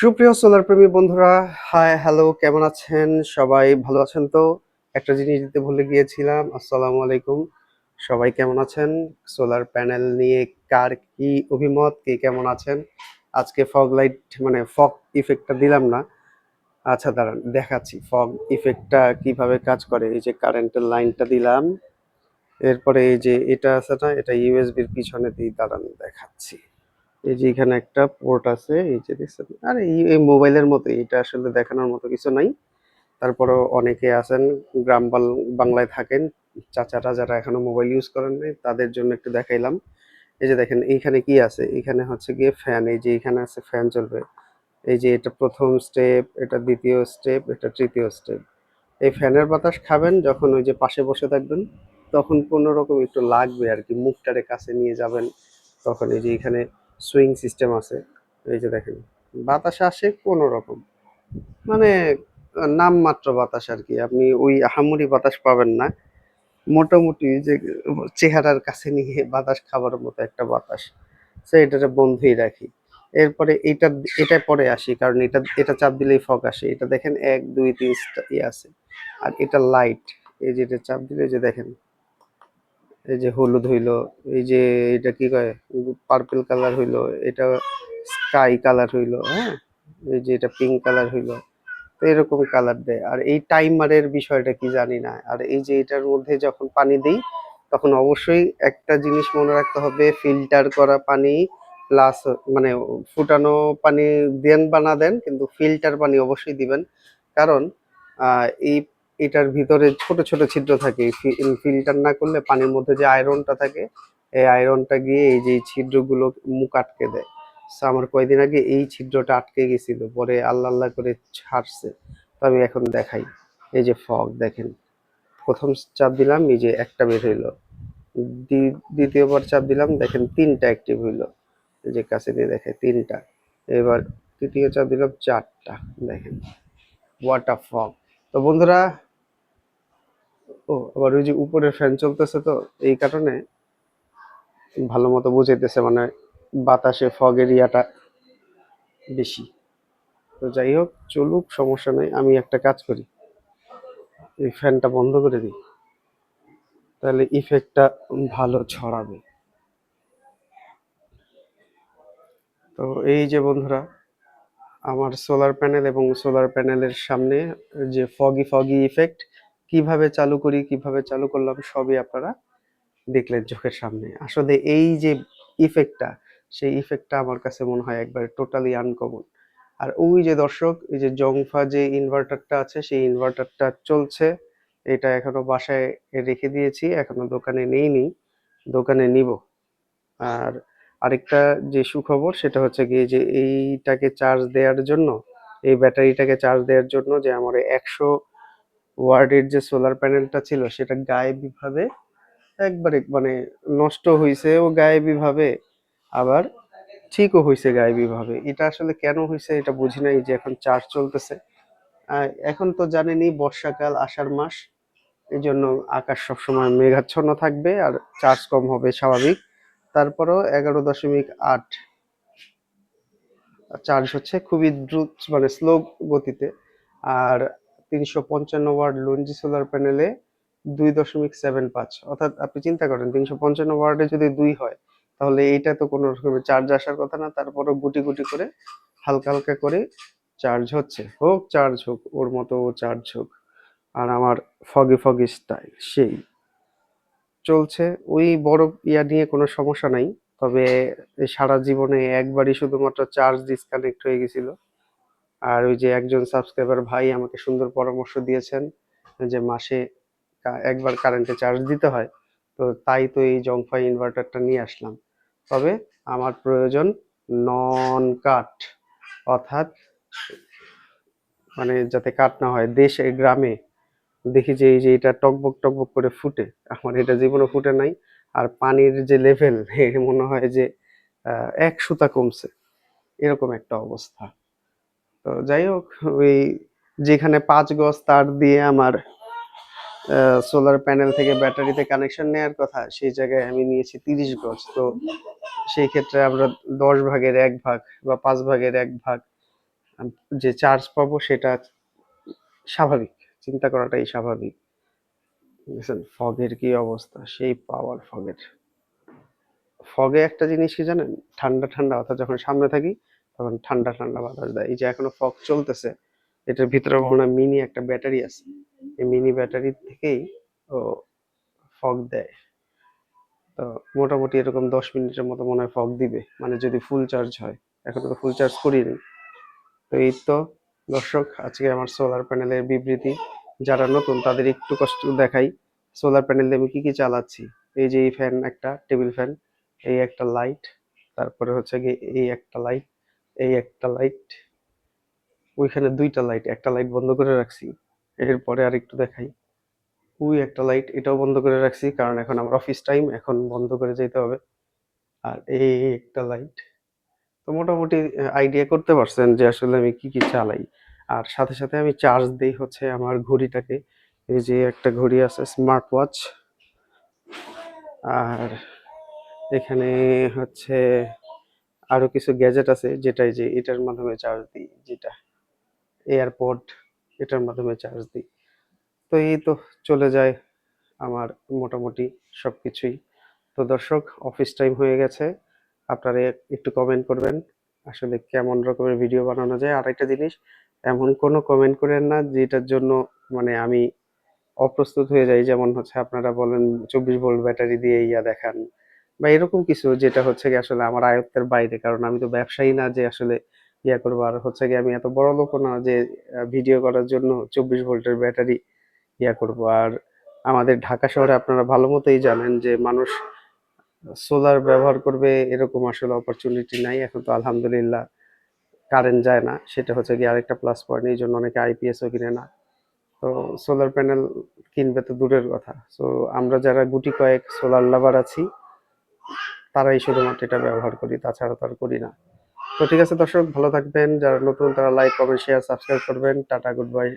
সুপ্রিয় সোলার প্রেমী বন্ধুরা হাই হ্যালো কেমন আছেন? সবাই ভালো আছেন তো? একটা জিনিস দিতে ভুলে গিয়েছিলাম, আসসালামু আলাইকুম। সবাই কেমন আছেন? সোলার প্যানেল নিয়ে কার কি অভিমত, কে কেমন আছেন? আজকে ফগ লাইট মানে ফগ ইফেক্টটা দিলাম না। আচ্ছা দাঁড়ান, দেখাচ্ছি ফগ ইফেক্টটা কীভাবে কাজ করে। এই যে কারেন্টের লাইনটা দিলাম। এরপরে এই যে এটা আছে না, এটা ইউএসবির পিছনে দিয়ে দাঁড়ান, দেখাচ্ছি। এই যে এখানে একটা পোর্ট আছে, এই যে দেখছেন? আর, এই মোবাইলের মতো এটা আসলে দেখানোর মতো কিছু নাই। তারপরও অনেকে আছেন, গ্রাম বাল- বাংলায় থাকেন, চাচারা যারা এখনও মোবাইল ইউজ করেন নাই, তাদের জন্য একটু দেখাইলাম। এই যে দেখেন, এইখানে কি আছে? এখানে হচ্ছে গিয়ে ফ্যান এই যে এখানে আছে ফ্যান চলবে। এই যে এটা প্রথম স্টেপ এটা দ্বিতীয় স্টেপ এটা তৃতীয় স্টেপ এই ফ্যানের বাতাস খাবেন যখন ওই যে পাশে বসে থাকবেন, তখন কোনো রকম একটু লাগবে আর কি, মুখটারে কাছে নিয়ে যাবেন। তখন এই যে এখানে সুইং সিস্টেম আছে। এই যে দেখেন, বাতাস আসে কোনো রকম। মানে নামমাত্র বাতাস আর কি। আপনি ওই আহামরি বাতাস পাবেন না। মোটামুটি যে চেহারার কাছে নিয়ে বাতাস খাবার মতো একটা বাতাস। সে এটাকে বন্ধই রাখি। এরপরে এটা এটা পরে আসি, কারণ এটা এটা চাপ দিলেই ফগ আসে। এটা দেখেন এক, দুই, তিন ইয়ে আছে। আর এটা লাইট এই যে এটা চাপ দিলে যে দেখেন এই যে হলুদ হইল, এই যে এটা কি কয় পার্পল কালার হইল, এটা স্কাই কালার হইল হ্যাঁ? এই যে এটা পিঙ্ক কালার হইল, তো এরকম কালার দেয়। আর এই টাইমারের বিষয়টা কি জানি না। আর এই যে এটার মধ্যে যখন পানি দিই, তখন অবশ্যই একটা জিনিস মনে রাখতে হবে ফিল্টার করা পানি প্লাস মানে ফুটানো পানি দেন বা না দেন, কিন্তু ফিল্টার পানি অবশ্যই দিবেন। কারণ এই এটার ভিতরে ছোট ছোট ছিদ্র থাকে। ফিল্টার না করলে পানির মধ্যে যে আয়রনটা থাকে, এই আয়রনটা গিয়ে এই যে ছিদ্রগুলো মুখ আটকে দেয়। আমার কয়দিন আগে এই ছিদ্রটা আটকে গেছিল, পরে আল্লাহ আল্লাহ করে ছাড়ছে। তো আমি এখন দেখাই। এই যে ফগ, দেখেন। প্রথম চাপ দিলাম, এই যে একটা বের হইল। দ্বি- দ্বিতীয়বার চাপ দিলাম, দেখেন তিনটা অ্যাক্টিভ হইল। এই যে কাছে দিয়ে দেখে তিনটা। এবার তৃতীয় চাপ দিলাম চারটা, দেখেন। ওয়াটার ফগ তো বন্ধুরা ও, আবার ওই যে উপরে ফ্যান চলতেছে তো, এই কারণে ভালো মতো বুঝাইতেছে মানে বাতাসে ফগ এরিয়াটা বেশি। তো যাই হোক, চলুক, সমস্যা নেই, আমি একটা কাজ করি। এই ফ্যানটা বন্ধ করে দিই। তাহলে ইফেক্টটা ভালো ছড়াবে। তো এই যে বন্ধুরা, আমার সোলার প্যানেল এবং সোলার প্যানেলের সামনে যে ফগি ফগি ইফেক্ট কীভাবে চালু করি, কীভাবে চালু করলাম, সবই আপনারা দেখলেন চোখের সামনে। আসলে এই যে ইফেক্টটা সেই ইফেক্টটা আমার কাছে মনে হয় একবার টোটালি আনকমন আর ওই যে দর্শক, এই যে জংফা যে ইনভার্টারটা আছে, সেই ইনভার্টারটা চলছে। এটা এখনও বাসায় রেখে দিয়েছি, এখনও দোকানে নেইনি, দোকানে নিব। আর আরেকটা যে সুখবর, সেটা হচ্ছে গিয়ে যে এইটাকে চার্জ দেওয়ার জন্য, এই ব্যাটারিটাকে চার্জ দেওয়ার জন্য যে আমার একশো ওয়ার্ডের যে সোলার প্যানেলটা ছিল, সেটা গায়েবী ভাবে একবারে মানে নষ্ট হয়েছে ও গায়েবী ভাবে আবার ঠিকও হয়েছে গায়েবী ভাবে এটা আসলে কেন হয়েছে এটা বুঝি নাই যে এখন চার্জ চলতেছে। এখন তো জানেনই বর্ষাকাল, আষাঢ় মাস এই জন্য আকাশ সবসময় মেঘাচ্ছন্ন থাকবে আর চার্জ কম হবে স্বাভাবিক। তারপরেও এগারো দশমিক আট চার্জ হচ্ছে খুবই দ্রুত মানে স্লো গতিতে। আর তিনশো পঞ্চান্ন ওয়ার্ড লঞ্জি সোলার প্যানেলে দুই দশমিক সেভেন পাঁচ। অর্থাৎ আপনি চিন্তা করেন, তিনশো পঞ্চান্ন ওয়ার্ডে যদি দুই হয়, তাহলে এইটা তো কোনো রকমের চার্জ আসার কথা না, তারপরেও গুটি গুটি করে হালকা হালকা করে চার্জ হচ্ছে। হোক চার্জ হোক, ওর মতো ও চার্জ হোক। আর আমার ফগি ফগি স্টাইল সেই। চলছে, ওই বড় ইয়া নিয়ে কোনো সমস্যা নাই, তবে সারা জীবনে একবারই শুধুমাত্র চার্জ ডিসকানেক্ট হয়ে গেছিল। আর ওই যে একজন সাবস্ক্রাইবার ভাই আমাকে সুন্দর পরামর্শ দিয়েছেন যে মাসে একবার কারেন্টে চার্জ দিতে হয়, তো তাই তো এই জংফাই ইনভার্টারটা নিয়ে আসলাম। তবে আমার প্রয়োজন নন কাট অর্থাৎ মানে যাতে কাট না হয়, দেশে, গ্রামে দেখি যে এই যে এটা টকবক টকবক করে ফুটে, আমার এটা জীবনে ফুটে নাই। আর পানির যে লেভেল মনে হয় যে এক সুতা কমছে। এরকম একটা অবস্থা। তো যাই হোক ওই যেখানে পাঁচ গজ তার দিয়ে আমার সোলার প্যানেল থেকে ব্যাটারিতে কানেকশন নেওয়ার কথা সেই জায়গায় আমি নিয়েছি তিরিশ গজ তো সেই ক্ষেত্রে আমরা দশ ভাগের এক ভাগ বা পাঁচ ভাগের এক ভাগ যে চার্জ পাবো সেটা স্বাভাবিক। চিন্তা করাটাই স্বাভাবিক। দেখছেন ফগের কি অবস্থা? সেই পাওয়ার ফগের। ফগে একটা জিনিস কি জানেন? ঠান্ডা, ঠান্ডা অর্থাৎ যখন সামনে থাকি তখন ঠান্ডা, ঠান্ডা বাতাস দেয়। এই যে এখনও ফগ চলতেছে, এটার ভিতরে মনে মিনি একটা ব্যাটারি আছে। এই মিনি ব্যাটারি থেকেই ও ফগ দেয়। তো মোটামুটি এরকম ১০ মিনিটের মতো মনে হয় ফগ দিবে। মানে যদি ফুল চার্জ হয়। এখন তো ফুল চার্জ করিনি। তো এই তো দর্শক আজকে আমার সোলার প্যানেলের বিবৃতি। যারা নতুন তাদের একটু কষ্ট দেখাই। সোলার প্যানেল দিয়ে আমি কী কি চালাচ্ছি। এই যে এই ফ্যান একটা, টেবিল ফ্যান, এই একটা লাইট, তারপরে হচ্ছে গিয়ে এই একটা লাইট, এই একটা লাইট। ওইখানে দুইটা লাইট, একটা লাইট বন্ধ করে রাখছি। এরপরে আর একটু দেখাই। ওই একটা লাইট এটাও বন্ধ করে রাখছি কারণ এখন আমার অফিস টাইম এখন বন্ধ করে যেতে হবে। আর এই একটা লাইট। তো মোটামুটি আইডিয়া করতে পারছেন যে আসলে আমি কি, কি চালাই। আর সাথে, সাথে আমি চার্জ দেই হচ্ছে আমার ঘড়িটাকে। এই যে একটা ঘড়ি আছে স্মার্ট ওয়াচ। আর এখানে হচ্ছে আরও কিছু গ্যাজেট আছে যেটা এই যে এটার মাধ্যমে চার্জ দিই, যেটা এয়ারপড এটার মাধ্যমে চার্জ দিই। তো এই তো চলে যায় আমার মোটামুটি সব কিছুই তো দর্শক অফিস টাইম হয়ে গেছে। আপনারা একটু কমেন্ট করবেন। আসলে কেমন রকমের ভিডিও বানানো যায়। আরেকটা জিনিস, এমন কোনো কমেন্ট করেন না যেটার জন্য মানে আমি অপ্রস্তুত হয়ে যাই। যেমন হচ্ছে আপনারা বলেন ২৪ ভোল্ট ব্যাটারি দিয়ে ইয়া দেখান বা এরকম কিছু যেটা হচ্ছে গিয়ে আসলে আমার আয়ত্তের বাইরে। কারণ আমি তো ব্যবসায়ী না যে আসলে ইয়া করব। আর হচ্ছে গিয়ে আমি এত বড়লোকও না যে ভিডিও করার জন্য ২৪ ভোল্টের ব্যাটারি ইয়া করব। আর আমাদের ঢাকা শহরে আপনারা ভালো মতোই জানেন যে, মানুষ সোলার ব্যবহার করবে এরকম আসলে অপরচুনিটি নাই। এখন তো আলহামদুলিল্লাহ কারেন্ট যায় না। সেটা হচ্ছে গিয়ে আরেকটা প্লাস পয়েন্ট। এই জন্য অনেকে আইপিএসও কিনে না। তো সোলার প্যানেল কিনবে তো দূরের কথা। সো আমরা যারা গুটি কয়েক সোলার লাভার আছি তারাই শুধুমাত্র এটা ব্যবহার করি। তাছাড়া তো আর করি না। তো ঠিক আছে দর্শক ভালো থাকবেন। যারা নতুন তারা লাইক, কমেন্ট, শেয়ার, সাবস্ক্রাইব করবেন। Tata good bye.